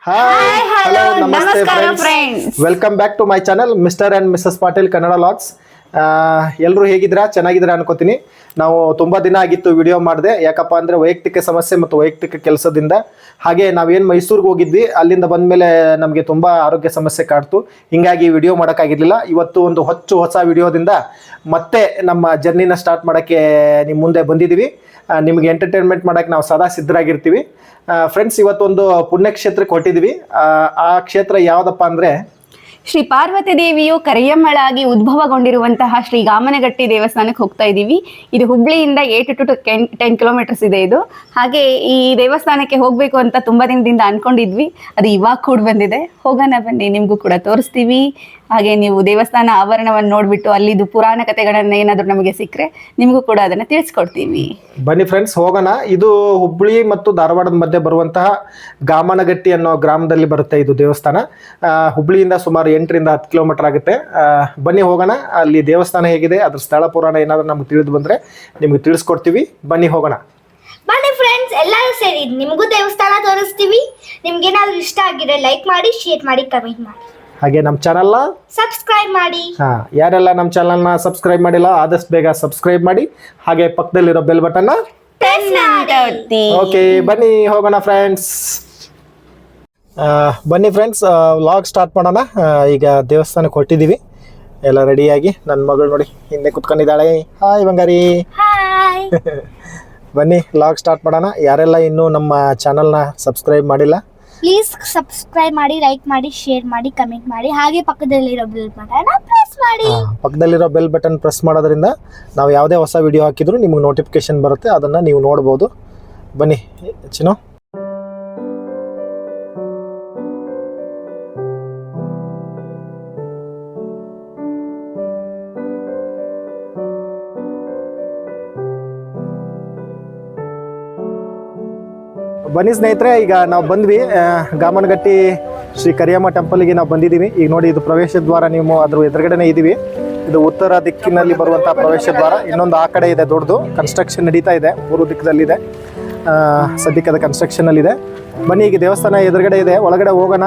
Hi hello, hello ನಮಸ್ತೆ ನಮಸ್ಕಾರ friends friends. Welcome back to my channel Mr and Mrs Patil Kannada logs ಎಲ್ಲರೂ ಹೇಗಿದ್ದೀರಾ? ಚೆನ್ನಾಗಿದ್ದೀರಾ ಅನ್ಕೋತೀನಿ. ನಾವು ತುಂಬ ದಿನ ಆಗಿತ್ತು ವಿಡಿಯೋ ಮಾಡಿದೆ. ಯಾಕಪ್ಪ ಅಂದರೆ ವೈಯಕ್ತಿಕ ಸಮಸ್ಯೆ ಮತ್ತು ವೈಯಕ್ತಿಕ ಕೆಲಸದಿಂದ. ಹಾಗೆ ನಾವೇನು ಮೈಸೂರಿಗೆ ಹೋಗಿದ್ವಿ. ಅಲ್ಲಿಂದ ಬಂದ ಮೇಲೆ ನಮಗೆ ತುಂಬ ಆರೋಗ್ಯ ಸಮಸ್ಯೆ ಕಾಡ್ತು. ಹಿಂಗಾಗಿ ವಿಡಿಯೋ ಮಾಡೋಕ್ಕಾಗಿರಲಿಲ್ಲ. ಇವತ್ತು ಒಂದು ಹೊಚ್ಚು ಹೊಸ ವಿಡಿಯೋದಿಂದ ಮತ್ತೆ ನಮ್ಮ ಜರ್ನಿನ ಸ್ಟಾರ್ಟ್ ಮಾಡೋಕ್ಕೆ ನಿಮ್ಮ ಮುಂದೆ ಬಂದಿದ್ದೀವಿ ನಿಮಗೆ ಎಂಟರ್ಟೈನ್ಮೆಂಟ್ ಮಾಡೋಕ್ಕೆ ನಾವು ಸದಾ ಸಿದ್ಧರಾಗಿರ್ತೀವಿ. ಫ್ರೆಂಡ್ಸ್ ಇವತ್ತೊಂದು ಪುಣ್ಯಕ್ಷೇತ್ರಕ್ಕೆ ಹೊಟ್ಟಿದ್ವಿ ಆ, ಆ ಕ್ಷೇತ್ರ ಯಾವುದಪ್ಪ ಅಂದರೆ ಶ್ರೀ ಪಾರ್ವತಿ ದೇವಿಯು ಕರಿಯಮ್ಮಳಾಗಿ ಉದ್ಭವಗೊಂಡಿರುವಂತಹ ಶ್ರೀ ಗಾಮನಗಟ್ಟಿ ದೇವಸ್ಥಾನಕ್ಕೆ ಹೋಗ್ತಾ ಇದ್ದೀವಿ. ಇದು ಹುಬ್ಳಿಯಿಂದ ಏಟ್ ಟು ಟೆನ್ ಕಿಲೋಮೀಟರ್ಸ್ ಇದೆ ಇದು. ಹಾಗೆ ಈ ದೇವಸ್ಥಾನಕ್ಕೆ ಹೋಗ್ಬೇಕು ಅಂತ ತುಂಬಾ ದಿನದಿಂದ ಅನ್ಕೊಂಡಿದ್ವಿ. ಅದು ಇವಾಗ ಕೂಡ ಬಂದಿದೆ. ಹೋಗೋಣ ಬನ್ನಿ, ನಿಮ್ಗೂ ಕೂಡ ತೋರಿಸ್ತೀವಿ. ಹಾಗೆ ನೀವು ದೇವಸ್ಥಾನ ಆವರಣವನ್ನು ನೋಡ್ಬಿಟ್ಟು ಅಲ್ಲಿದು ಪುರಾಣ ಕಥೆಗಳನ್ನ ಏನಾದರೂ ನಮಗೆ ಸಿಕ್ಕರೆ ನಿಮಗೂ ಕೂಡ ಅದನ್ನ ತಿಳಿಸ್ಕೊಡ್ತೀವಿ. ಬನ್ನಿ ಫ್ರೆಂಡ್ಸ್ ಹೋಗೋಣ. ಇದು ಹುಬ್ಬಳ್ಳಿ ಮತ್ತು ಧಾರವಾಡದ ಮಧ್ಯೆ ಬರುವಂತಹ ಗಾಮನಗಟ್ಟಿ ಅನ್ನೋ ಗ್ರಾಮದಲ್ಲಿ ಬರುತ್ತೆ ಇದು ದೇವಸ್ಥಾನ. ಹುಬ್ಬಳ್ಳಿಯಿಂದ ಹುಬ್ಳಿಯಿಂದ ಸುಮಾರು ಎಂಟರಿಂದ ಹತ್ತು ಕಿಲೋಮೀಟರ್ ಆಗುತ್ತೆ. ಬನ್ನಿ ಹೋಗೋಣ. ಅಲ್ಲಿ ದೇವಸ್ಥಾನ ಹೇಗಿದೆ ಅದ್ರ ಸ್ಥಳ ಪುರಾಣ ಏನಾದರೂ ನಮ್ಗೆ ತಿಳಿದು ಬಂದರೆ ನಿಮ್ಗೆ ತಿಳಿಸ್ಕೊಡ್ತೀವಿ. ಬನ್ನಿ ಹೋಗೋಣ. ಬನ್ನಿ ಫ್ರೆಂಡ್ಸ್ ಎಲ್ಲರೂ ಸೇರಿ ನಿಮಗೂ ದೇವಸ್ಥಾನ ತೋರಿಸ್ತೀವಿ. ನಿಮ್ಗೇನಾದ್ರೂ ಇಷ್ಟ ಆಗಿದ್ರೆ ಲೈಕ್ ಮಾಡಿ ಶೇರ್ ಮಾಡಿ ಕಮೆಂಟ್ ಮಾಡಿ. ಹಾಗೆ ನಮ್ಮ ಚಾನಲ್ನ ಸಬ್ಸ್ಕ್ರೈಬ್ ಮಾಡಿ. ಹಾಂ ಯಾರೆಲ್ಲ ನಮ್ಮ ಚಾನಲ್ನ ಸಬ್ಸ್ಕ್ರೈಬ್ ಮಾಡಿಲ್ಲ ಆದಷ್ಟು ಬೇಗ ಸಬ್ಸ್ಕ್ರೈಬ್ ಮಾಡಿ. ಹಾಗೆ ಪಕ್ಕದಲ್ಲಿರೋ ಬೆಲ್ ಬಟನ್ ಓಕೆ ಬನ್ನಿ ಹೋಗೋಣ ಫ್ರೆಂಡ್ಸ್ ಬನ್ನಿ ಫ್ರೆಂಡ್ಸ್ ವ್ಲಾಗ್ ಸ್ಟಾರ್ಟ್ ಮಾಡೋಣ. ಈಗ ದೇವಸ್ಥಾನಕ್ಕೆ ಹೊಟ್ಟಿದ್ದೀವಿ ಎಲ್ಲ ರೆಡಿಯಾಗಿ ನನ್ನ ಮಗಳು ನೋಡಿ ಹಿಂದೆ ಕುತ್ಕೊಂಡಿದ್ದಾಳೆ. ಹಾಯ್ ಬಂಗಾರಿ. ಹಾಯ್ ಬನ್ನಿ ವ್ಲಾಗ್ ಸ್ಟಾರ್ಟ್ ಮಾಡೋಣ. ಯಾರೆಲ್ಲ ಇನ್ನೂ ನಮ್ಮ ಚಾನಲ್ನ ಸಬ್ಸ್ಕ್ರೈಬ್ ಮಾಡಿಲ್ಲ ಪ್ಲೀಸ್ ಸಬ್ಸ್ಕ್ರೈಬ್ ಮಾಡಿ ಲೈಕ್ ಮಾಡಿ ಶೇರ್ ಮಾಡಿ ಕಮೆಂಟ್ ಮಾಡಿ. ಹಾಗೆ ಪಕ್ಕದಲ್ಲಿರೋ ಬೆಲ್ ಬಟನ್ ಪ್ರೆಸ್ ಮಾಡಿ. ಪಕ್ಕದಲ್ಲಿರೋ ಬೆಲ್ ಬಟನ್ ಪ್ರೆಸ್ ಮಾಡೋದ್ರಿಂದ ನಾವು ಯಾವುದೇ ಹೊಸ ವಿಡಿಯೋ ಹಾಕಿದ್ರು ನಿಮಗೆ ನೋಟಿಫಿಕೇಶನ್ ಬರುತ್ತೆ. ಅದನ್ನು ನೀವು ನೋಡ್ಬೋದು. ಬನ್ನಿ, ಚಿನ್ನು. ಬನ್ನಿ ಸ್ನೇಹಿತರೆ, ಈಗ ನಾವು ಬಂದ್ವಿ ಗಾಮನಗಟ್ಟಿ ಶ್ರೀ ಕರಿಯಮ್ಮ ಟೆಂಪಲ್ಗೆ ನಾವು ಬಂದಿದ್ದೀವಿ. ಈಗ ನೋಡಿ, ಇದು ಪ್ರವೇಶ ದ್ವಾರ, ನೀವು ಅದ್ರ ಎದುರುಗಡೆನೇ ಇದ್ದೀವಿ ಇದು ಉತ್ತರ ದಿಕ್ಕಿನಲ್ಲಿ ಬರುವಂತಹ ಪ್ರವೇಶ ದ್ವಾರ. ಇನ್ನೊಂದು ಆ ಕಡೆ ಇದೆ ದೊಡ್ಡದು. ಕನ್ಸ್ಟ್ರಕ್ಷನ್ ನಡೀತಾ ಇದೆ ಮೂರು ದಿಕ್ಕದಲ್ಲಿದೆ. ಸದ್ಯಕ್ಕೆ ಅಲ್ಲಿ ಇದೆ ಬನ್ನಿ, ಈಗ ದೇವಸ್ಥಾನ ಎದುರುಗಡೆ ಇದೆ. ಒಳಗಡೆ ಹೋಗೋಣ.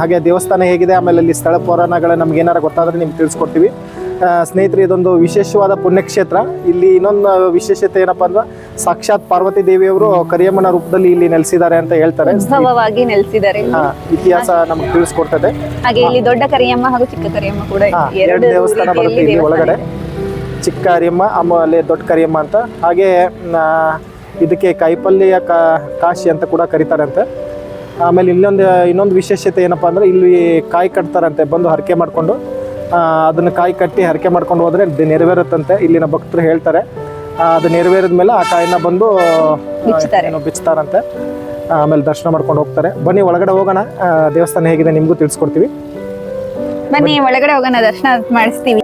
ಹಾಗೆ ದೇವಸ್ಥಾನ ಹೇಗಿದೆ, ಆಮೇಲೆ ಅಲ್ಲಿ ಸ್ಥಳ ಪುರಾಣಗಳ ನಮ್ಗೆ ಏನಾರ ಗೊತ್ತಾದ್ರೆ ನಿಮ್ಗೆ ತಿಳಿಸ್ಕೊಡ್ತೀವಿ. ಸ್ನೇಹಿತರೆ ಇದೊಂದು ವಿಶೇಷವಾದ ಪುಣ್ಯಕ್ಷೇತ್ರ. ಇಲ್ಲಿ ಇನ್ನೊಂದು ವಿಶೇಷತೆ ಏನಪ್ಪಾ ಅಂದ್ರೆ ಸಾಕ್ಷಾತ್ ಪಾರ್ವತಿ ದೇವಿಯವರು ಕರಿಯಮ್ಮನ ರೂಪದಲ್ಲಿ ಇಲ್ಲಿ ನೆಲೆಸಿದ್ದಾರೆ ಅಂತ ಹೇಳ್ತಾರೆ. ಉದ್ಭವವಾಗಿ ನೆಲೆಸಿದ್ದಾರೆ. ಹಾ, ಇತಿಹಾಸ ನಮ್ಗೆ ತಿಳಿಸ್ಕೊಡ್ತದೆ. ಹಾಗೆ ಇಲ್ಲಿ ದೊಡ್ಡ ಕರಿಯಮ್ಮ ಹಾಗೂ ಚಿಕ್ಕ ಕರಿಯಮ್ಮ ಕೂಡ ಹಾ, ಎರಡು ದೇವಸ್ಥಾನ ಬರುತ್ತೆ ಇಲ್ಲಿ ಒಳಗಡೆ. ಚಿಕ್ಕ ಕರಿಯಮ್ಮ ಆಮೇಲೆ ದೊಡ್ಡ ಕರಿಯಮ್ಮ ಅಂತ. ಹಾಗೆ ಆ, ಇದಕ್ಕೆ ಕಾಯಿಪಲ್ಯ ಕಾ- ಕಾಶಿ ಅಂತ ಕೂಡ ಕರೀತಾರಂತೆ ಆಮೇಲೆ ಇಲ್ಲೊಂದು ಇನ್ನೊಂದು ವಿಶೇಷತೆ ಏನಪ್ಪಾ ಅಂದ್ರೆ ಇಲ್ಲಿ ಕಾಯಿ ಕಟ್ತಾರಂತೆ ಬಂದು ಹರಕೆ ಮಾಡಿಕೊಂಡು. ಅದನ್ನು ಕಾಯಿ ಕಟ್ಟಿ ಹರಕೆ ಮಾಡ್ಕೊಂಡು ಹೋದರೆ ನೆರವೇರುತ್ತಂತೆ. ಇಲ್ಲಿನ ಭಕ್ತರು ಹೇಳ್ತಾರೆ. ಅದು ನೆರವೇರಿದ ಮೇಲೆ ಆ ಕಾಯಿನ ಬಂದು ಬಿಚ್ಚುತ್ತಾರಂತೆ ಆಮೇಲೆ ದರ್ಶನ ಮಾಡ್ಕೊಂಡು ಹೋಗ್ತಾರೆ. ಬನ್ನಿ ಒಳಗಡೆ ಹೋಗೋಣ. ದೇವಸ್ಥಾನ ಹೇಗಿದೆ ನಿಮಗೂ ತಿಳಿಸ್ಕೊಡ್ತೀವಿ. ಬನ್ನಿ ಒಳಗಡೆ ಹೋಗೋಣ ದರ್ಶನ ಮಾಡಿಸ್ತೀವಿ.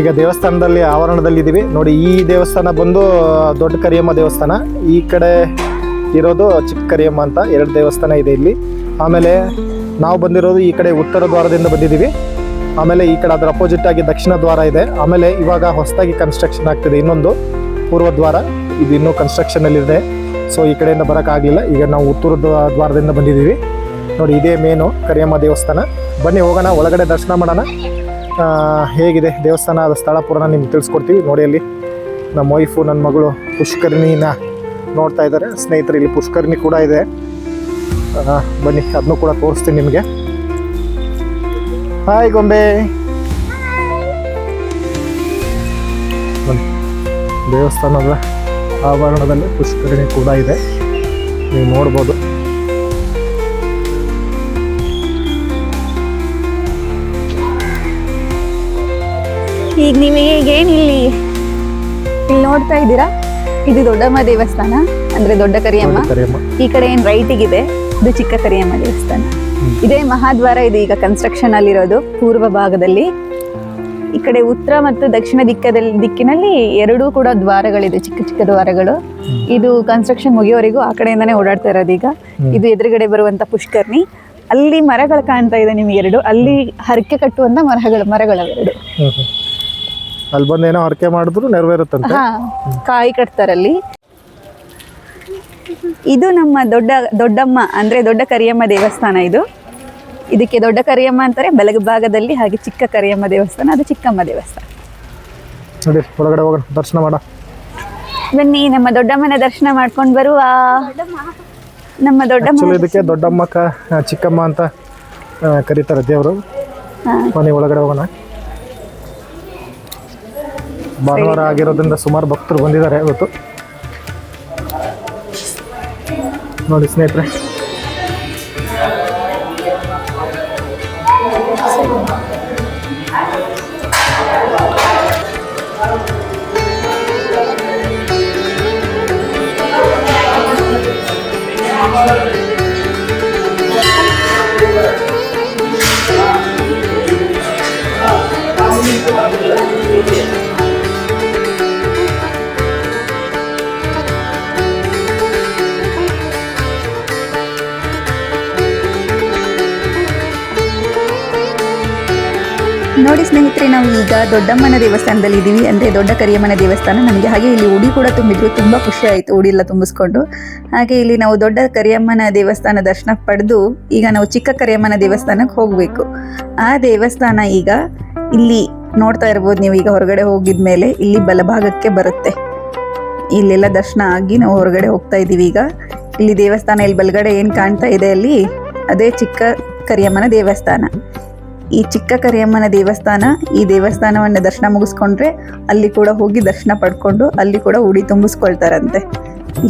ಈಗ ದೇವಸ್ಥಾನದಲ್ಲಿ ಆವರಣದಲ್ಲಿ ಇದ್ದೀವಿ ನೋಡಿ, ಈ ದೇವಸ್ಥಾನ ಬಂದು ದೊಡ್ಡ ಕರಿಯಮ್ಮ ದೇವಸ್ಥಾನ. ಈ ಕಡೆ ಇರೋದು ಚಿಕ್ಕ ಕರಿಯಮ್ಮ ಅಂತ ಎರಡು ದೇವಸ್ಥಾನ ಇದೆ ಇಲ್ಲಿ. ಆಮೇಲೆ ನಾವು ಬಂದಿರೋದು ಈ ಕಡೆ ಉತ್ತರ ದ್ವಾರದಿಂದ ಬಂದಿದ್ದೀವಿ. ಆಮೇಲೆ ಈ ಕಡೆ ಅದರ ಅಪೋಸಿಟ್ ಆಗಿ ದಕ್ಷಿಣ ದ್ವಾರ ಇದೆ. ಆಮೇಲೆ ಇವಾಗ ಹೊಸದಾಗಿ ಕನ್ಸ್ಟ್ರಕ್ಷನ್ ಆಗ್ತಿದೆ ಇನ್ನೊಂದು ಪೂರ್ವ ದ್ವಾರ. ಇದು ಇನ್ನೂ ಕನ್ಸ್ಟ್ರಕ್ಷನಲ್ಲಿದೆ ಸೊ ಈ ಕಡೆಯಿಂದ ಬರೋಕ್ಕಾಗಲಿಲ್ಲ ಈಗ ನಾವು ಉತ್ತರ ದ್ವಾ- ದ್ವಾರದಿಂದ ಬಂದಿದ್ದೀವಿ. ನೋಡಿ, ಇದೇ ಮೇನು ಕರಿಯಮ್ಮ ದೇವಸ್ಥಾನ. ಬನ್ನಿ, ಹೋಗೋಣ. ಒಳಗಡೆ ದರ್ಶನ ಮಾಡೋಣ. ಹೇಗಿದೆ? ದೇವಸ್ಥಾನ ಅದು ಸ್ಥಳ ಪುರಾಣ ನಿಮ್ಗೆ ತಿಳಿಸ್ಕೊಡ್ತೀವಿ. ನೋಡಿ ಅಲ್ಲಿ ನಮ್ಮ ವೈಫು ನನ್ನ ಮಗಳು ಪುಷ್ಕರ್ಣಿನ ನೋಡ್ತಾ ಇದ್ದಾರೆ. ಸ್ನೇಹಿತರು, ಇಲ್ಲಿ ಪುಷ್ಕರ್ಣಿ ಕೂಡ ಇದೆ. ಬನ್ನಿ ಅದನ್ನು ಕೂಡ ತೋರಿಸ್ತೀನಿ ನಿಮಗೆ. ಹಾಯ್ ಗೊಂಬೆ. ಬನ್ನಿ, ದೇವಸ್ಥಾನದ ಆವರಣದಲ್ಲಿ ಪುಷ್ಕರಣಿ ಕೂಡ ಇದೆ. ನೀವು ನೋಡ್ಬೋದು. ಈಗ ನಿಮಗೆ ಏನು ಇಲ್ಲಿ ಇಲ್ಲಿ ನೋಡ್ತಾ ಇದ್ದೀರಾ? ಇದು ದೊಡ್ಡಮ್ಮ ದೇವಸ್ಥಾನ ಅಂದ್ರೆ ದೊಡ್ಡ ಕರಿಯಮ್ಮ. ಈ ಕಡೆ ಏನ್ ರೈಟಿಗೆ ಇದೆ ಇದು ಚಿಕ್ಕ ಕರಿಯಮ್ಮ ದೇವಸ್ಥಾನ. ಇದೇ ಮಹಾದ್ವಾರ ಇದು ಈಗ ಕನ್ಸ್ಟ್ರಕ್ಷನ್ ಅಲ್ಲಿರೋದು ಪೂರ್ವ ಭಾಗದಲ್ಲಿ. ಈ ಕಡೆ ಉತ್ತರ ಮತ್ತು ದಕ್ಷಿಣ ದಿಕ್ಕದಲ್ಲಿ ದಿಕ್ಕಿನಲ್ಲಿ ಎರಡೂ ಕೂಡ ದ್ವಾರಗಳಿದೆ ಚಿಕ್ಕ ಚಿಕ್ಕ ದ್ವಾರಗಳು. ಇದು ಕನ್ಸ್ಟ್ರಕ್ಷನ್ ಮುಗಿಯೋವರೆಗೂ ಆ ಕಡೆಯಿಂದಾನೇ ಓಡಾಡ್ತಾ ಇರೋದು ಈಗ. ಇದು ಎದುರುಗಡೆ ಬರುವಂತ ಪುಷ್ಕರ್ಣಿ. ಅಲ್ಲಿ ಮರಗಳು ಕಾಣ್ತಾ ಇದೆ ನಿಮ್ಗೆ ಎರಡು. ಅಲ್ಲಿ ಹರಕೆ ಕಟ್ಟುವಂತ ಮರಗಳು ಮರಗಳು ಎರಡು ಹ್ಮ್ ಹ್ಮ್. ಅಲ್ಲಿ ಬಂದು ಏನೋ ಹರಕೆ ಮಾಡಿದ್ರು ನೆರವೇರುತ್ತಂತೆ. ಹಾ ಕಾಯಿ ಕಟ್ತಾರಲ್ಲಿ. ಇದು ನಮ್ಮ ದೊಡ್ಡ ದೊಡ್ಡಮ್ಮ ಅಂದ್ರೆ ದೊಡ್ಡ ಕರಿಯಮ್ಮ ದೇವಸ್ಥಾನ ಇದು. ಇದಕ್ಕೆ ದೊಡ್ಡ ಕರಿಯಮ್ಮ ಅಂತಾರೆ ಬಲಭಾಗದಲ್ಲಿ ಹಾಗೆ ಚಿಕ್ಕ ಕರಿಯಮ್ಮ ದೇವಸ್ಥಾನ ಅದು ಚಿಕ್ಕಮ್ಮ ದೇವಸ್ಥಾನ. ನೋಡಿ ಒಳಗಡೆ ಹೋಗೋಣ ದರ್ಶನ ಮಾಡ. ಬನ್ನಿ ನಮ್ಮ ದೊಡ್ಡಮ್ಮನ ದರ್ಶನ ಮಾಡ್ಕೊಂಡು ಬರುವ. ನಮ್ಮ ದೊಡ್ಡಮ್ಮ ಇದಕ್ಕೆ ದೊಡ್ಡಮ್ಮ ಕ ಚಿಕ್ಕಮ್ಮ ಅಂತ ಆ, ಕರೀತಾರೆ ದೇವರು. ಹಾ. ಬನ್ನಿ ಒಳಗಡೆ ಹೋಗೋಣ. ಭಾನುವಾರ ಆಗಿರೋದ್ರಿಂದ ಸುಮಾರು ಭಕ್ತರು ಬಂದಿದ್ದಾರೆ ಇವತ್ತು. ನೋಡಿ ಸ್ನೇಹಿತರೆ. ನೋಡಿ ಸ್ನೇಹಿತರೆ, ನಾವು ಈಗ ದೊಡ್ಡಮ್ಮನ ದೇವಸ್ಥಾನದಲ್ಲಿ ಇದ್ದೀವಿ ಅಂದರೆ ದೊಡ್ಡ ಕರಿಯಮ್ಮನ ದೇವಸ್ಥಾನ ನಮಗೆ. ಹಾಗೆ ಇಲ್ಲಿ ಉಡಿ ಕೂಡ ತುಂಬಿದ್ರು. ತುಂಬ ಖುಷಿ ಆಯಿತು ಉಡಿ ಎಲ್ಲ ತುಂಬಿಸ್ಕೊಂಡು. ಹಾಗೆ ಇಲ್ಲಿ ನಾವು ದೊಡ್ಡ ಕರಿಯಮ್ಮನ ದೇವಸ್ಥಾನ ದರ್ಶನ ಪಡೆದು ಈಗ ನಾವು ಚಿಕ್ಕ ಕರಿಯಮ್ಮನ ದೇವಸ್ಥಾನಕ್ಕೆ ಹೋಗಬೇಕು. ಆ ದೇವಸ್ಥಾನ ಈಗ ಇಲ್ಲಿ ನೋಡ್ತಾ ಇರ್ಬೋದು ನೀವು ಈಗ ಹೊರಗಡೆ ಹೋಗಿದ ಮೇಲೆ ಇಲ್ಲಿ ಬಲಭಾಗಕ್ಕೆ ಬರುತ್ತೆ. ಇಲ್ಲೆಲ್ಲ ದರ್ಶನ ಆಗಿ ನಾವು ಹೊರಗಡೆ ಹೋಗ್ತಾ ಇದ್ದೀವಿ ಈಗ. ಇಲ್ಲಿ ದೇವಸ್ಥಾನ ಇಲ್ಲಿ ಬಲಗಡೆ ಏನು ಕಾಣ್ತಾ ಇದೆ ಅಲ್ಲಿ? ಅದೇ ಚಿಕ್ಕ ಕರಿಯಮ್ಮನ ದೇವಸ್ಥಾನ. ಈ ಚಿಕ್ಕ ಕರಿಯಮ್ಮನ ದೇವಸ್ಥಾನ, ಈ ದೇವಸ್ಥಾನವನ್ನು ದರ್ಶನ ಮುಗಿಸ್ಕೊಂಡ್ರೆ ಅಲ್ಲಿ ಕೂಡ ಹೋಗಿ ದರ್ಶನ ಪಡ್ಕೊಂಡು ಅಲ್ಲಿ ಕೂಡ ಉಡಿ ತುಂಬಿಸ್ಕೊಳ್ತಾರಂತೆ.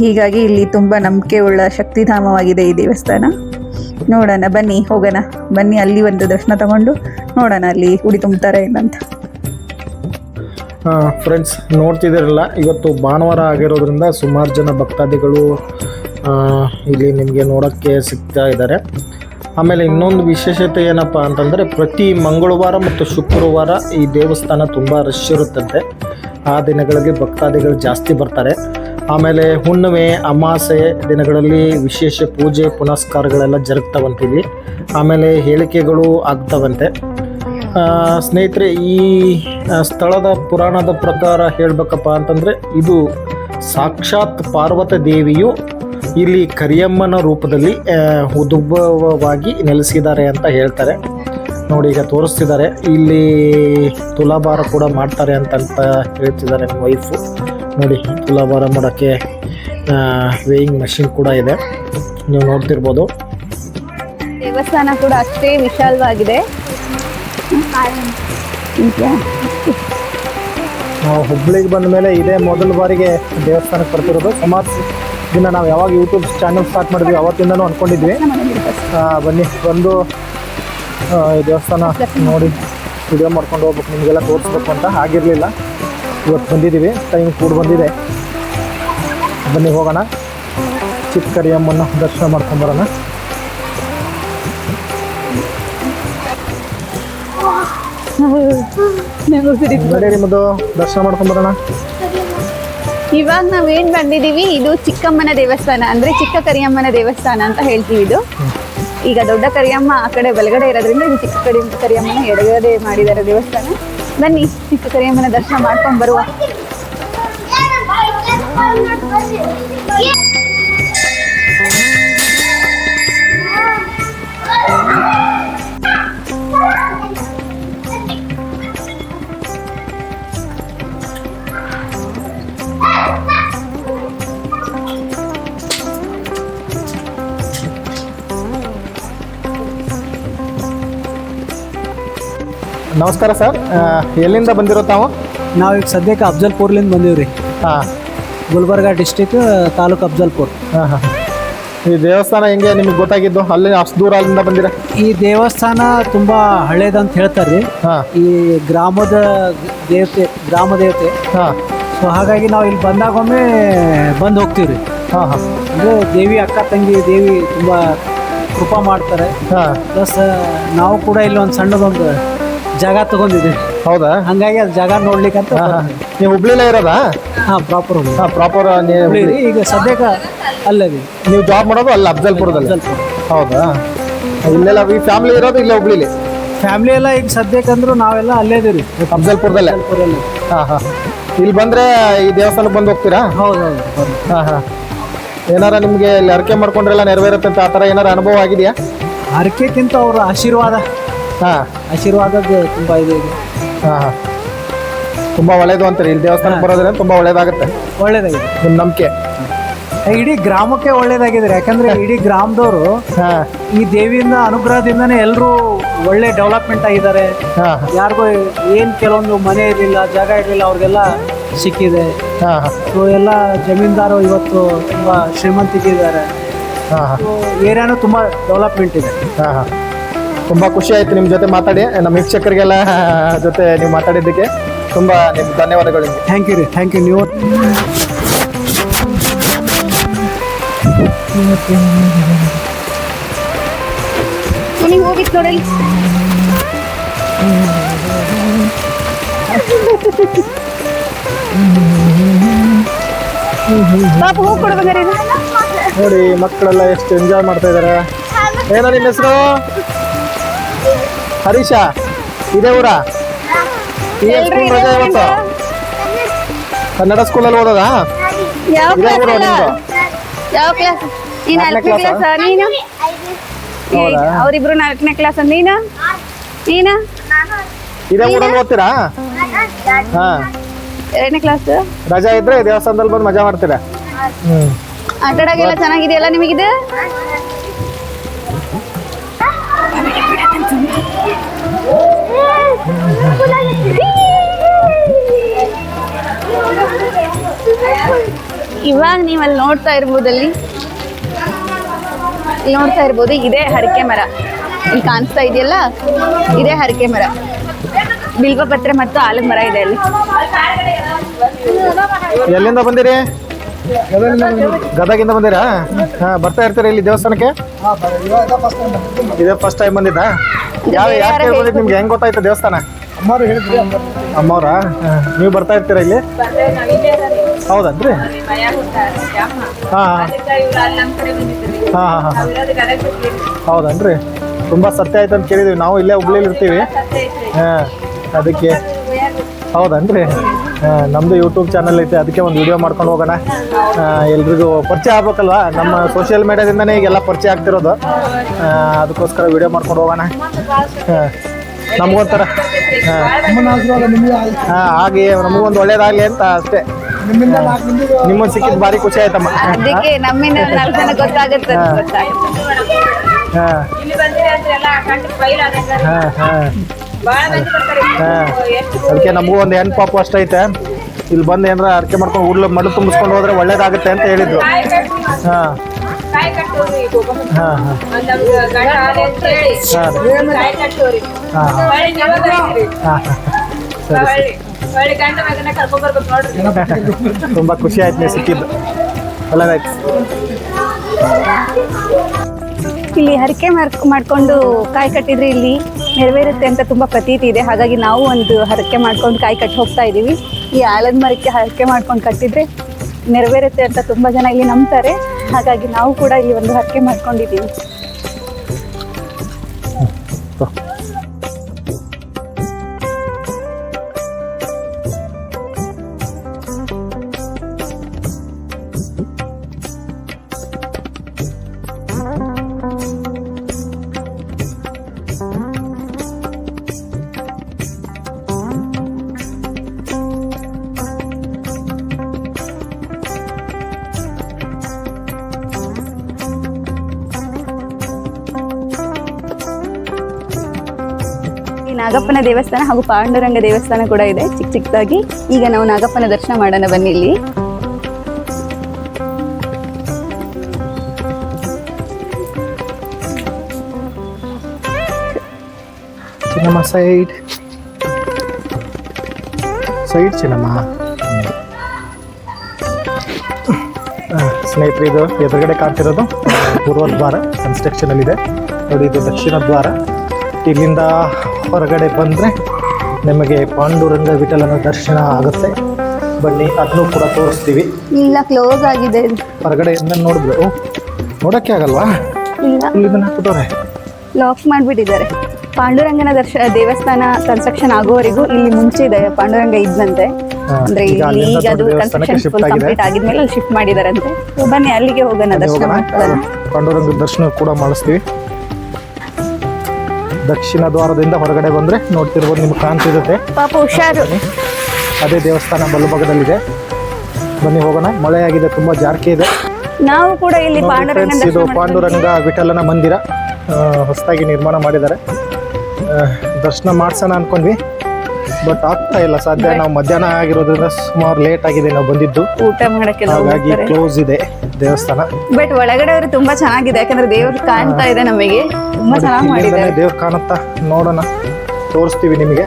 ಹೀಗಾಗಿ ಇಲ್ಲಿ ತುಂಬ ನಂಬಿಕೆ ಉಳ್ಳ ಶಕ್ತಿಧಾಮವಾಗಿದೆ ಈ ದೇವಸ್ಥಾನ. ನೋಡೋಣ, ಬನ್ನಿ, ಹೋಗೋಣ. ಬನ್ನಿ, ಅಲ್ಲಿ ಒಂದು ದರ್ಶನ ತಗೊಂಡು ನೋಡೋಣ ಅಲ್ಲಿ ಉಡಿ ತುಂಬ್ತಾರೆ ಏನಂತ. ಫ್ರೆಂಡ್ಸ್ ನೋಡ್ತಿದ್ದೀರಲ್ಲ, ಇವತ್ತು ಭಾನುವಾರ ಆಗಿರೋದ್ರಿಂದ ಸುಮಾರು ಜನ ಭಕ್ತಾದಿಗಳು ಇಲ್ಲಿ ನಿಮಗೆ ನೋಡೋಕ್ಕೆ ಸಿಗ್ತಾ ಇದ್ದಾರೆ. ಆಮೇಲೆ ಇನ್ನೊಂದು ವಿಶೇಷತೆ ಏನಪ್ಪ ಅಂತಂದರೆ ಪ್ರತಿ ಮಂಗಳವಾರ ಮತ್ತು ಶುಕ್ರವಾರ ಈ ದೇವಸ್ಥಾನ ತುಂಬ ರಶ್ ಇರುತ್ತಂತೆ. ಆ ದಿನಗಳಿಗೆ ಭಕ್ತಾದಿಗಳು ಜಾಸ್ತಿ ಬರ್ತಾರೆ. ಆಮೇಲೆ ಹುಣ್ಣಿಮೆ, ಅಮಾಸೆ ದಿನಗಳಲ್ಲಿ ವಿಶೇಷ ಪೂಜೆ, ಪುನಸ್ಕಾರಗಳೆಲ್ಲ ಜರುಗ್ತಾವಂತೀವಿ. ಆಮೇಲೆ ಹೇಳಿಕೆಗಳು ಆಗ್ತಾವಂತೆ. ಸ್ನೇಹಿತರೆ, ಈ ಸ್ಥಳದ ಪುರಾಣದ ಪ್ರಕಾರ ಹೇಳಬೇಕಪ್ಪ ಅಂತಂದರೆ ಇದು ಸಾಕ್ಷಾತ್ ಪಾರ್ವತ ದೇವಿಯು ಇಲ್ಲಿ ಕರಿಯಮ್ಮನ ರೂಪದಲ್ಲಿ ಉದ್ಭವವಾಗಿ ನೆಲೆಸಿದ್ದಾರೆ ಅಂತ ಹೇಳ್ತಾರೆ. ನೋಡಿ ಈಗ ತೋರಿಸ್ತಿದ್ದಾರೆ. ಇಲ್ಲಿ ತುಲಾಭಾರ ಕೂಡ ಮಾಡ್ತಾರೆ ಅಂತ ಅಂತ ಹೇಳ್ತಿದ್ದಾರೆ ನಮ್ಮ ವೈಫು. ನೋಡಿ ತುಲಾಭಾರ ಮಾಡೋಕ್ಕೆ ವೇಯಿಂಗ್ ಮಷಿನ್ ಕೂಡ ಇದೆ. ನೀವು ನೋಡ್ತಿರ್ಬೋದು. ದೇವಸ್ಥಾನ ಕೂಡ ಅಷ್ಟೇ ವಿಶಾಲವಾಗಿದೆ? ನಾವು ಹುಬ್ಳಿಗೆ ಬಂದ ಮೇಲೆ ಇದೇ ಮೊದಲ ಬಾರಿಗೆ ದೇವಸ್ಥಾನಕ್ಕೆ ಬರ್ತಿರೋದು. ಸುಮಾರು ದಿನ ನಾವು ಯಾವಾಗ ಯೂಟ್ಯೂಬ್ ಚಾನಲ್ ಸ್ಟಾರ್ಟ್ ಮಾಡಿದ್ವಿ ಅವತ್ತಿಂದನೂ ಅಂದ್ಕೊಂಡಿದ್ವಿ ಬನ್ನಿ ಬಂದು ದೇವಸ್ಥಾನ ನೋಡಿ ವಿಡಿಯೋ ಮಾಡ್ಕೊಂಡು ಹೋಗ್ಬೇಕು ನಿಮಗೆಲ್ಲ ತೋರಿಸ್ಬೇಕು ಅಂತ ಆಗಿರಲಿಲ್ಲ. ಇವತ್ತು ಬಂದಿದ್ದೀವಿ ಟೈಮ್ ಕೂಡ ಬಂದಿದೆ. ಬನ್ನಿ ಹೋಗೋಣ. ಚಿಕ್ಕ ಕರಿಯಮ್ಮನ ದರ್ಶನ ಮಾಡ್ಕೊಂಬರೋಣ ನಿಮ್ಮದು ದರ್ಶನ ಮಾಡ್ಕೊಂಬರೋಣ ಇವಾಗ ನಾವೇನ್ ಬಂದಿದೀವಿ, ಇದು ಚಿಕ್ಕಮ್ಮನ ದೇವಸ್ಥಾನ, ಅಂದ್ರೆ ಚಿಕ್ಕ ಕರಿಯಮ್ಮನ ದೇವಸ್ಥಾನ ಅಂತ ಹೇಳ್ತೀವಿ ಇದು. ಈಗ ದೊಡ್ಡ ಕರಿಯಮ್ಮ ಆ ಕಡೆ ಬಲಗಡೆ ಇರೋದ್ರಿಂದ ಇದು ಚಿಕ್ಕ ಕರಿ ಕರಿಯಮ್ಮನ ಎಡಗಡೆ ಮಾಡಿದ್ದಾರೆ ದೇವಸ್ಥಾನ. ಬನ್ನಿ, ಚಿಕ್ಕ ಕರಿಯಮ್ಮನ ದರ್ಶನ ಮಾಡ್ಕೊಂಡ್ ಬರುವ. ನಮಸ್ಕಾರ ಸರ್. ಎಲ್ಲಿಂದ ಬಂದಿರೋ ತಾವು? ನಾವು ಈಗ ಸದ್ಯಕ್ಕೆ ಅಫ್ಜಲ್ಪುರ್ಲಿಂದ ಬಂದೀವಿ ರೀ ಹಾಂ. ಗುಲ್ಬರ್ಗ ಡಿಸ್ಟಿಕ್ ತಾಲೂಕು ಅಫ್ಜಲ್ಪುರ್. ಹಾಂ ಹಾಂ. ಈ ದೇವಸ್ಥಾನ ಹೆಂಗೆ ನಿಮಗೆ ಗೊತ್ತಾಗಿದ್ದು? ಅಲ್ಲಿ ಅಷ್ಟು ದೂರ ಅಲ್ಲಿಂದ ಬಂದಿರ? ಈ ದೇವಸ್ಥಾನ ತುಂಬ ಹಳೇದಂತ ಹೇಳ್ತಾರೆ ರೀ ಹಾಂ. ಈ ಗ್ರಾಮದ ದೇವತೆ ಗ್ರಾಮ ದೇವತೆ. ಹಾಂ. ಸೊ ಹಾಗಾಗಿ ನಾವು ಇಲ್ಲಿ ಬಂದಾಗೊಮ್ಮೆ ಬಂದು ಹೋಗ್ತೀವಿ ರೀ ಹಾಂ ಹಾಂ. ಅಂದರೆ ದೇವಿ ಅಕ್ಕ ತಂಗಿ ದೇವಿ ತುಂಬ ಕೃಪಾ ಮಾಡ್ತಾರೆ. ಹಾಂ. ಪ್ಲಸ್ ನಾವು ಕೂಡ ಇಲ್ಲಿ ಒಂದು ಸಣ್ಣದೊಂದು ಜಾಗ ತಗೊಂಡಿದ್ವಿ. ಹೌದಾ? ಹಂಗಾಗಿ ಅದು ಜಾಗ ನೋಡ್ಲಿಕ್ಕಂತ ಅಂತ ನೀವು ಹುಬ್ಳಿಲೇ ಇರೋದಾ? ಹಾಂ ಪ್ರಾಪರ್ ಹಾಂ ಪ್ರಾಪರ್ ಈಗ ಸದ್ಯಕ್ಕೆ ಅಲ್ಲೇ ನೀವು ಜಾಬ್ ಮಾಡೋದು ಅಲ್ಲ ಅಫ್ಜಲ್ಪುರದಲ್ಲಿ? ಸ್ವಲ್ಪ ಹೌದಾ? ಇಲ್ಲೆಲ್ಲ ಈ ಫ್ಯಾಮಿಲಿ ಇರೋದು ಇಲ್ಲ ಹುಬ್ಳಿಲಿ? ಫ್ಯಾಮಿಲಿ ಎಲ್ಲ ಈಗ ಸದ್ಯಕ್ಕೆ ಅಂದ್ರು ನಾವೆಲ್ಲ ಅಲ್ಲೇ ಇದೀವಿ ಅಫ್ಜಲ್ಪುರದಲ್ಲೇ? ಹಾಂ ಹಾಂ. ಇಲ್ಲಿ ಬಂದರೆ ಈ ದೇವಸ್ಥಾನಕ್ಕೆ ಬಂದು ಹೋಗ್ತೀರಾ? ಹೌದು ಹೌದು. ಹೌದು. ಹಾಂ ಹಾಂ. ಏನಾರ ನಿಮಗೆ ಇಲ್ಲಿ ಅರಕೆ ಮಾಡ್ಕೊಂಡ್ರೆಲ್ಲ ನೆರವೇರುತ್ತೆ ಅಂತ ಆ ಥರ ಏನಾರ ಅನುಭವ ಆಗಿದೆಯಾ? ಹರಕೆಕ್ಕಿಂತ ಅವ್ರ ಆಶೀರ್ವಾದ ಹಾಂ. ಆಶೀರ್ವಾದದ್ದು ತುಂಬ ಇದೆ ಈಗ ಹಾಂ ಹಾಂ. ತುಂಬ ಒಳ್ಳೇದು ಅಂತಾರೆ. ಇಲ್ಲಿ ದೇವಸ್ಥಾನಕ್ಕೆ ಬರೋದ್ರೆ ತುಂಬ ಒಳ್ಳೇದಾಗುತ್ತೆ. ಒಳ್ಳೇದಾಗಿದೆ. ನಿಮ್ಮ ನಂಬಿಕೆ. ಇಡೀ ಗ್ರಾಮಕ್ಕೆ ಒಳ್ಳೇದಾಗಿದೆ ರೀ. ಯಾಕಂದ್ರೆ ಇಡೀ ಗ್ರಾಮದವರು ಹಾಂ. ಈ ದೇವಿಯಿಂದ ಅನುಗ್ರಹದಿಂದನೇ ಎಲ್ಲರೂ ಒಳ್ಳೆ ಡೆವಲಪ್ಮೆಂಟ್ ಆಗಿದ್ದಾರೆ. ಹಾಂ. ಯಾರಿಗೂ ಏನು ಕೆಲವೊಂದು ಮನೆ ಇರಲಿಲ್ಲ ಜಾಗ ಇರಲಿಲ್ಲ ಅವ್ರಿಗೆಲ್ಲ ಸಿಕ್ಕಿದೆ. ಹಾಂ ಸೊ ಎಲ್ಲ ಜಮೀನ್ದಾರು ಇವತ್ತು ತುಂಬ ಶ್ರೀಮಂತಿಕಿದ್ದಾರೆ ಹಾಂ ಏರಿಯಾನು ತುಂಬ ಡೆವಲಪ್ಮೆಂಟ್ ಇದೆ. ಹಾಂ ಹಾಂ. ತುಂಬ ಖುಷಿ ಆಯಿತು ನಿಮ್ಮ ಜೊತೆ ಮಾತಾಡಿ. ನಮ್ಮ ವೀಕ್ಷಕರಿಗೆಲ್ಲ ಜೊತೆ ನೀವು ಮಾತಾಡಿದ್ದಕ್ಕೆ ತುಂಬ ನಿಮ್ಗೆ ಧನ್ಯವಾದಗಳು ಥ್ಯಾಂಕ್ ಯು ರೀ ಥ್ಯಾಂಕ್ ಯು ನೀವು ನೀವು ಹೋಗಿತ್ತು ನೋಡಲಿ ಪಾಪ ಹೂ ಕೊಡು ನೋಡಿ ಮಕ್ಕಳೆಲ್ಲ ಎಷ್ಟು ಎಂಜಾಯ್ ಮಾಡ್ತಾ ಇದಾರೆ. ಏನೋ ನಿಮ್ಮ ಹೆಸರು? ಹರೀಶ ಇದೇ ಊರ? ಈ ಸ್ಕೂಲ್ ರಜೆ ಇವತ್ತು ಕನ್ನಡ ಸ್ಕೂಲಲ್ಲಿ ಓದೋದಾ? ಯಾವ ಇದೇ ಕ್ಲಾಸ್ ಊರು ನಿಮ್ದು? ಯಾವ ಕ್ಲಾಸ್ ನೀನು ನಾಲ್ಕನೇ ನಾಲ್ಕನೇ ಕ್ಲಾಸಾ? ಕ್ಲಾಸ್ ನೀನು? ಹೌದಾ? ಅವರಿಬ್ರು ನಾಲ್ಕನೇ ಕ್ಲಾಸ್ ನೀನು? ನೀನು? ಇದೇ ಊರಲ್ಲಿ ಓದ್ತೀರಾ? ಹಾಂ. ಎರಡನೇ ಕ್ಲಾಸ್ ರಜಾ ಇದ್ರೆ ದೇವಸ್ಥಾನದಲ್ಲಿ ಬಂದು ಮಜಾ ಮಾಡ್ತೀರಾ? ಆಡೋಕೆಲ್ಲ ಚೆನ್ನಾಗಿದೆಯಲ್ಲ ನಿಮಗಿದು? ಇವಾಗ ನೀವು ಅಲ್ಲಿ ನೋಡ್ತಾ ಇರ್ಬೋದಲ್ಲಿ ಇಲ್ಲಿ ನೋಡ್ತಾ ಇರ್ಬೋದು ಇದೇ ಹರಕೆ ಮರ. ಇಲ್ಲಿ ಕಾಣಿಸ್ತಾ ಇದೆಯಲ್ಲ? ಇದೇ ಹರಕೆ ಮರ. ಬಿಲ್ವಪತ್ರೆ ಮತ್ತು ಆಲದ ಮರ ಇದೆ ಅಲ್ಲಿ. ಎಲ್ಲಿಂದ ಬಂದಿರಿ? ಗದಗಿಂದ ಬಂದಿರಾ? ಹಾ ಬರ್ತಾ ಇರ್ತೀರಾ ಇಲ್ಲಿ ದೇವಸ್ಥಾನಕ್ಕೆ? ಇದೇ ಫಸ್ಟ್ ಟೈಮ್ ಬಂದಿದ್ದಾ? ಯಾವ ಯಾಕೆ ಬಂದಿದ್ದು ನಿಮ್ಗೆ ಹೆಂಗ್ ಗೊತ್ತಾಯ್ತು ದೇವಸ್ಥಾನ? ಅಮ್ಮವ್ರ ನೀವು ಬರ್ತಾ ಇರ್ತೀರಾ ಇಲ್ಲಿ? ಹೌದನ್ರಿ? ಹಾಂ ಹಾಂ. ಹಾಂ ಹಾಂ ಹೌದನ್ರಿ? ತುಂಬ ಸತ್ಯ ಆಯ್ತು ಅಂತ ಕೇಳಿದೀವಿ. ನಾವು ಇಲ್ಲೇ ಹುಬ್ಳಿಲಿ ಇರ್ತೀವಿ. ಹ ಅದಕ್ಕೆ. ಹೌದನ್ರಿ? ನಮ್ಮದು ಯೂಟ್ಯೂಬ್ ಚಾನಲ್ ಐತೆ ಅದಕ್ಕೆ ಒಂದು ವಿಡಿಯೋ ಮಾಡ್ಕೊಂಡು ಹೋಗೋಣ. ಎಲ್ರಿಗೂ ಪರಿಚಯ ಆಗ್ಬೇಕಲ್ವಾ? ನಮ್ಮ ಸೋಷಿಯಲ್ ಮೀಡ್ಯಾದಿಂದನೇ ಈಗೆಲ್ಲ ಪರಿಚಯ ಆಗ್ತಿರೋದು. ಅದಕ್ಕೋಸ್ಕರ ವಿಡಿಯೋ ಮಾಡ್ಕೊಂಡು ಹೋಗೋಣ. ಹಾಂ ನಮಗೊಂಥರ ಹಾಂ ಹಾಂ ಹಾಗೆ ನಮಗೊಂದು ಒಳ್ಳೇದಾಗಲಿ ಅಂತ ಅಷ್ಟೇ. ನಿಮ್ಮನ್ನು ಸಿಕ್ಕಿದ್ದು ಭಾರಿ ಖುಷಿ ಆಯ್ತಮ್ಮ. ಹಾಂ ಹಾಂ ಹಾಂ ಅದಕ್ಕೆ ನಮಗೂ ಒಂದು ಹೆಣ್ಣು ಪಾಪು ಅಷ್ಟೈತೆ ಇಲ್ಲಿ ಬಂದು ಏನಾರ ಅರ್ಕೆ ಮಾಡ್ಕೊಂಡು ಉಡ್ಲು ಮಡು ತುಂಬಿಸ್ಕೊಂಡು ಹೋದ್ರೆ ಒಳ್ಳೇದಾಗುತ್ತೆ ಅಂತ ಹೇಳಿದ್ರು. ಹಾಂ. ಹಾಂ ಹಾಂ. ತುಂಬ ಖುಷಿ ಆಯ್ತು ನೀವು ಸಿಕ್ಕಿದ್ದು. ಒಳ್ಳೇದಾಯ್ತು ಇಲ್ಲಿ ಹರಕೆ ಮಾರ್ಕ್ ಮಾಡ್ಕೊಂಡು ಕಾಯಿ ಕಟ್ಟಿದ್ರಿ ಇಲ್ಲಿ. ನೆರವೇರುತ್ತೆ ಅಂತ ತುಂಬ ಪ್ರತೀತಿ ಇದೆ. ಹಾಗಾಗಿ ನಾವು ಒಂದು ಹರಕೆ ಮಾಡ್ಕೊಂಡು ಕಾಯಿ ಕಟ್ಟಿ ಹೋಗ್ತಾ ಇದ್ದೀವಿ ಈ ಆಲದ ಮರಕ್ಕೆ ಹರಕೆ ಮಾಡ್ಕೊಂಡು ಕಟ್ಟಿದ್ರೆ ನೆರವೇರುತ್ತೆ ಅಂತ ತುಂಬ ಜನ ಇಲ್ಲಿ ನಂಬ್ತಾರೆ. ಹಾಗಾಗಿ ನಾವು ಕೂಡ ಈ ಒಂದು ಹರಕೆ ಮಾಡ್ಕೊಂಡಿದ್ದೀವಿ. ನಾಗಪ್ಪನ ದೇವಸ್ಥಾನ ಹಾಗೂ ಪಾಂಡುರಂಗ ದೇವಸ್ಥಾನ ಕೂಡ ಇದೆ. ಚಿಕ್ಕ ಚಿಕ್ಕದಾಗಿ ಈಗ ನಾವು ನಾಗಪ್ಪನ ದರ್ಶನ ಮಾಡೋಣ ಬನ್ನಿ ಇಲ್ಲಿ. ಚಿನ್ನಮ್ಮ, ಸೈಡ್. ಸೈಡ್ ಚಿನ್ನಮ್ಮ. ಸ್ನೇಹಿತರೆ, ಇದು ಎದುರುಗಡೆ ಕಾಣ್ತಿರೋದು ಪೂರ್ವ ದ್ವಾರ ಕನ್ಸ್ಟ್ರಕ್ಷನ್ ಅಲ್ಲಿ ಇದೆ ನೋಡಿ, ಇದು ದಕ್ಷಿಣ ದ್ವಾರ. ಇಲ್ಲಿಂದ ಹೊರಗಡೆ ಬಂದರೆ ನಿಮಗೆ ಪಾಂಡುರಂಗ ವಿಠಲನ ದರ್ಶನ ಆಗುತ್ತೆ. ಬನ್ನಿ ಅದನ್ನು ಕೂಡ ತೋರಿಸ್ತೀವಿ. ಇಲ್ಲ ಕ್ಲೋಸ್ ಆಗಿದೆ. ಹೊರಗಡೆ ನೋಡಿದ್ರು ನೋಡೋಕ್ಕೆ ಆಗಲ್ವಾ? ಇಲ್ಲ. ಹಾಕಿದವ್ರೆ ಲಾಕ್ ಮಾಡಿಬಿಟ್ಟಿದ್ದಾರೆ. ಪಾಂಡುರಂಗನ ದರ್ಶನ ದೇವಸ್ಥಾನ ಕನ್ಸ್ಟ್ರಕ್ಷನ್ ಆಗೋವರೆಗೂ ಇಲ್ಲಿ ಮುಂಚೆ ಇದೆ. ಪಾಂಡುರಂಗ ಇದ್ದಂತೆ ಅಂದ್ರೆ ಈಗ ಅದು ಕನ್ಸ್ಟ್ರಕ್ಷನ್ ಫುಲ್ ಕಂಪ್ಲೀಟ್ ಆಗಿದ್ಮೇಲೆ ಅಲ್ಲಿ ಶಿಫ್ಟ್ ಮಾಡಿದಾರಂತೆ. ಅಂತ ಬನ್ನಿ ಅಲ್ಲಿಗೆ ಹೋಗೋಣ ದರ್ಶನ ಪಾಂಡುರಂಗ ದರ್ಶನ ಕೂಡ ಮಾಡಿಸ್ತೀವಿ. ದಕ್ಷಿಣ ದ್ವಾರದಿಂದ ಹೊರಗಡೆ ಬಂದ್ರೆ ನೋಡ್ತಿರ್ಬೋದು ನಿಮ್ಗೆ ಕಾಣ್ತಿರುತ್ತೆ. ಪಾಪ ಹುಷಾರು. ಅದೇ ದೇವಸ್ಥಾನ ಬಲಭಾಗದಲ್ಲಿದೆ. ಬನ್ನಿ ಹೋಗೋಣ ಮಳೆ ಆಗಿದೆ ತುಂಬ ಜಾರ್ಕೆ ಇದೆ. ನಾವು ಕೂಡ ಇಲ್ಲಿ ಇದು ಪಾಂಡುರಂಗ ವಿಠಲನ ಮಂದಿರ. ಹೊಸದಾಗಿ ನಿರ್ಮಾಣ ಮಾಡಿದ್ದಾರೆ. ದರ್ಶನ ಮಾಡ್ಸೋಣ ಅನ್ಕೊಂಡ್ವಿ. ಬಟ್ ಆಗ್ತಾ ಇಲ್ಲ ಸಾಧ್ಯ. ನಾವು ಮಧ್ಯಾಹ್ನ ಆಗಿರೋದ್ರಿಂದ ಸುಮಾರು ಲೇಟ್ ಆಗಿದೆ ನಾವು ಬಂದಿದ್ದು. ಊಟ ಹಾಗಾಗಿ ಕ್ಲೋಸ್ ಇದೆ. ದೇವಸ್ಥಾನ. ಬಟ್ ಒಳಗಡೆ ಅವರು ತುಂಬಾ ಚೆನ್ನಾಗಿದೆ ಯಾಕಂದ್ರೆ ದೇವ್ರು ಕಾಣ್ತಾ ಇದೆ ನಮಗೆ. ತುಂಬಾ ಚೆನ್ನಾಗಿ ಮಾಡಿದ್ದಾರೆ. ದೇವ್ರು ಕಾಣುತ್ತಾ ನೋಡೋಣ. ತೋರಿಸ್ತೀವಿ ನಿಮಗೆ.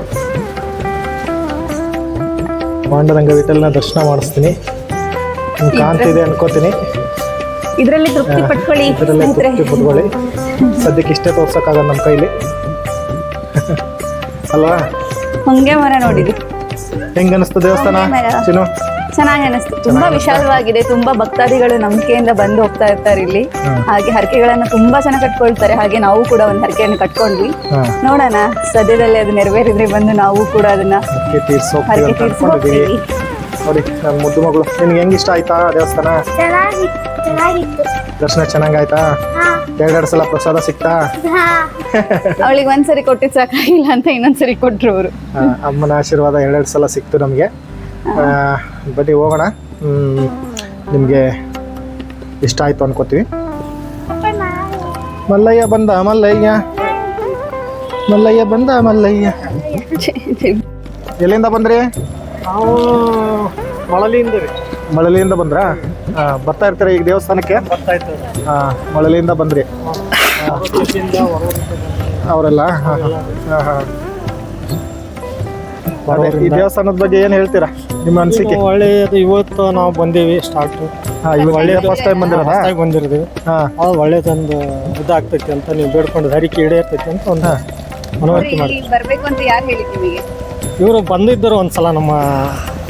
ಪಾಂಡುರಂಗ ವಿಠಲ್ನ ದರ್ಶನ ಮಾಡಿಸ್ತೀನಿ. ಕಾಣ್ತಿದೆ ಅನ್ಕೋತೀನಿ. ಇದರಲ್ಲಿ ತೃಪ್ತಿ ಪಟ್ಕೊಳ್ಳಿ ಇದರಲ್ಲಿ ತೃಪ್ತಿ ಪಟ್ಕೊಳ್ಳಿ. ಸದ್ಯಕ್ಕೆ ಇಷ್ಟೇ ತೋರ್ಸೋಕ್ಕಾಗಲ್ಲ ನಮ್ಮ ಕೈಲಿ. ಅಲ್ವಾ? ಹಂಗೆ ಮರ ನೋಡಿದ್ವಿ. ಹೆಂಗ ಅನಿಸ್ತು ದೇವಸ್ಥಾನ. ಚಿನ್ನು? ಚೆನ್ನಾಗಿ ಅನಿಸ್ತು. ತುಂಬಾ ವಿಶಾಲವಾಗಿದೆ ತುಂಬಾ ಭಕ್ತಾದಿಗಳು ನಂಬಿಕೆಯಿಂದ ಬಂದು ಹೋಗ್ತಾ ಇರ್ತಾರೆ ಇಲ್ಲಿ. ಹಾಗೆ ಹರಕೆಗಳನ್ನ ತುಂಬಾ ಜನ ಕಟ್ಕೊಳ್ತಾರೆ ಹಾಗೆ ನಾವು ಕೂಡ ಒಂದು ಹರಕೆಯನ್ನು ಕಟ್ಕೊಂಡ್ವಿ. ನೋಡೋಣ ಸದ್ಯದಲ್ಲೇ ಅದು ನೆರವೇರಿದ್ರೆ ಬಂದು ನಾವು ಕೂಡ ಅದನ್ನ ಹರಕೆ ಅಂತ ತೀರ್ಸಿ ಅನ್ಕೊಂಡಿದ್ದೀವಿ ಹೋಗ್ತೀವಿ. ನೋಡಿ ನನ್ನ ಮುದ್ದು ಮಗಳು. ನಿನ್ಗೆ ಹೆಂಗ್ ಇಷ್ಟ ಆಯ್ತಾ ದೇವಸ್ಥಾನ? ದರ್ಶನ ಚೆನ್ನಾಗಾಯ್ತಾ? ಹಾ. ಎರಡೆರಡು ಸಲ ಪ್ರಸಾದ ಸಿಕ್ತಾ? ಹಾ. ಅವಳಿಗೆ ಒಂದ್ಸರಿ ಕೊಟ್ಟಿದ್ ಸಾಕಾಗಿಲ್ಲ ಅಂತ ಇನ್ನೊಂದ್ಸರಿ ಕೊಟ್ರು ಅವರು. ಅಮ್ಮನ ಆಶೀರ್ವಾದ ಎರಡೆರಡು ಸಲ ಸಿಕ್ತು ನಮಗೆ. ಬನ್ನಿ ಹೋಗೋಣ. ನಿಮಗೆ ಇಷ್ಟ ಆಯ್ತು ಅನ್ಕೋತೀವಿ. ಮಲ್ಲಯ್ಯ ಬಂದ ಮಲ್ಲಯ್ಯ. ಮಲ್ಲಯ್ಯ ಬಂದ ಮಲ್ಲಯ್ಯ. ಎಲ್ಲಿಂದ ಬಂದ್ರಿ? ನಾವು ಮಳಲಿಯಿಂದ ರೀ. ಮಳಲಿಯಿಂದ ಬಂದ್ರಾ? ಬರ್ತಾ ಇರ್ತಾರೆ ಈಗ ದೇವಸ್ಥಾನಕ್ಕೆ? ಆ, ಮಳಲಿಯಿಂದ ಬಂದ್ರಿ. ಅವರೆಲ್ಲ? ಹಾಂ ಹಾಂ. ಅದೇ ಈ ದೇವಸ್ಥಾನದ ಬಗ್ಗೆ ಏನು ಹೇಳ್ತೀರಾ? ನಿಮ್ಮ ಅನಿಸಿಕೆ? ಒಳ್ಳೆಯದು. ಇವತ್ತು ನಾವು ಬಂದೀವಿ ಸ್ಟಾರ್ಟ್ ಒಳ್ಳೆಯ ಫಸ್ಟ್ ಟೈಮ್ ಬಂದಿರೋದಾ? ಬಂದಿರ್ತೀವಿ ಹಾಂ. ಅದು ಒಳ್ಳೇದೊಂದು ಇದಾಗ್ತೈತಿ ಅಂತ ನೀವು ಬೇಡ್ಕೊಂಡು ಹರಿಕೆ ಇಡೇರ್ತೈತಿ ಅಂತ ಒಂದು ಮನವರಿಕೆ ಮಾಡಿ. ಬರ್ಬೇಕು ಅಂತ ಯಾರು ಇವರು ಬಂದಿದ್ದರು ಒಂದ್ಸಲ ನಮ್ಮ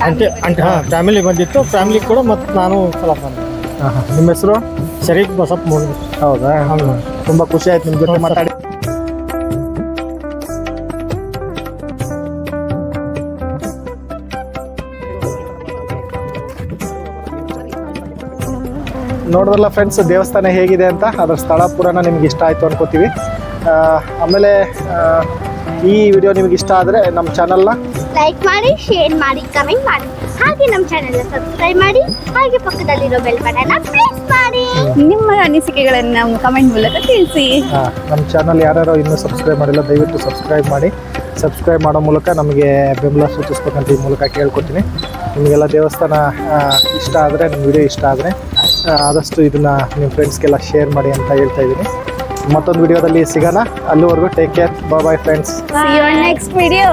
ಅಂಟಿ ಅಂಟಿ ಹಾಂ ಫ್ಯಾಮಿಲಿ ಬಂದಿತ್ತು. ಫ್ಯಾಮಿಲಿ ಕೂಡ ಮತ್ತು ನಾನು ಒಂದ್ಸಲ ಬಂದೆ. ನಿಮ್ಮ ಹೆಸರು? ಶರೀಫ್ ಬಸಪ್ಪ ಮೂಡಿ ಹೌದಾ? ತುಂಬ ಖುಷಿ ಆಯ್ತು ನಿಮ್ಮ ಜೊತೆ ಮಾತಾಡಿ ನೋಡಿದ್ರಲ್ಲ ಫ್ರೆಂಡ್ಸ್ ದೇವಸ್ಥಾನ ಹೇಗಿದೆ ಅಂತ ಅದರ ಸ್ಥಳ ಪುರಾಣ ನಿಮ್ಗೆ ಇಷ್ಟ ಆಯಿತು ಅನ್ಕೋತೀವಿ. ಆ, ಆಮೇಲೆ ಈ ವಿಡಿಯೋ ನಿಮ್ಗೆ ಇಷ್ಟ ಆದರೆ ನಮ್ಮ ಚಾನಲ್ನ ಲೈಕ್ ಮಾಡಿ ಶೇರ್ ಮಾಡಿ ಕಮೆಂಟ್ ಮಾಡಿ. ಹಾಗೆ ನಮ್ಮ ಚಾನೆಲ್ ಸಬ್ಸ್ಕ್ರೈಬ್ ಮಾಡಿ ಹಾಗೆ ಪಕ್ಕದಲ್ಲಿರೋ ಬೆಲ್ ಬಟನ್ ಪ್ರೆಸ್ ಮಾಡಿ. ನಿಮ್ಮ ಅನಿಸಿಕೆಗಳನ್ನ ಕಮೆಂಟ್ ಮೂಲಕ ತಿಳಿಸಿ. ನಮ್ಮ ಚಾನಲ್ ಯಾರು ಇನ್ನೂ ಸಬ್ಸ್ಕ್ರೈಬ್ ಮಾಡಿಲ್ಲ ದಯವಿಟ್ಟು ಸಬ್ಸ್ಕ್ರೈಬ್ ಮಾಡಿ. ಸಬ್ಸ್ಕ್ರೈಬ್ ಮಾಡೋ ಮೂಲಕ ನಮಗೆ ಬೆಂಬಲ ಸೂಚಿಸ್ಬೇಕಂತ ಈ ಮೂಲಕ ಕೇಳ್ಕೊತೀನಿ. ನಿಮಗೆಲ್ಲ ದೇವಸ್ಥಾನ ಇಷ್ಟ ಆದರೆ ನಮ್ಮ ವಿಡಿಯೋ ಇಷ್ಟ ಆದರೆ ಆದಷ್ಟು ಇದನ್ನ ನಿಮ್ಮ ಫ್ರೆಂಡ್ಸ್ಗೆಲ್ಲ ಶೇರ್ ಮಾಡಿ ಅಂತ ಹೇಳ್ತಾ ಇದ್ದೀನಿ. ಮತ್ತೊಂದು ವಿಡಿಯೋದಲ್ಲಿ ಸಿಗೋಣ. ಅಲ್ಲಿವರೆಗೂ take care bye friends next video.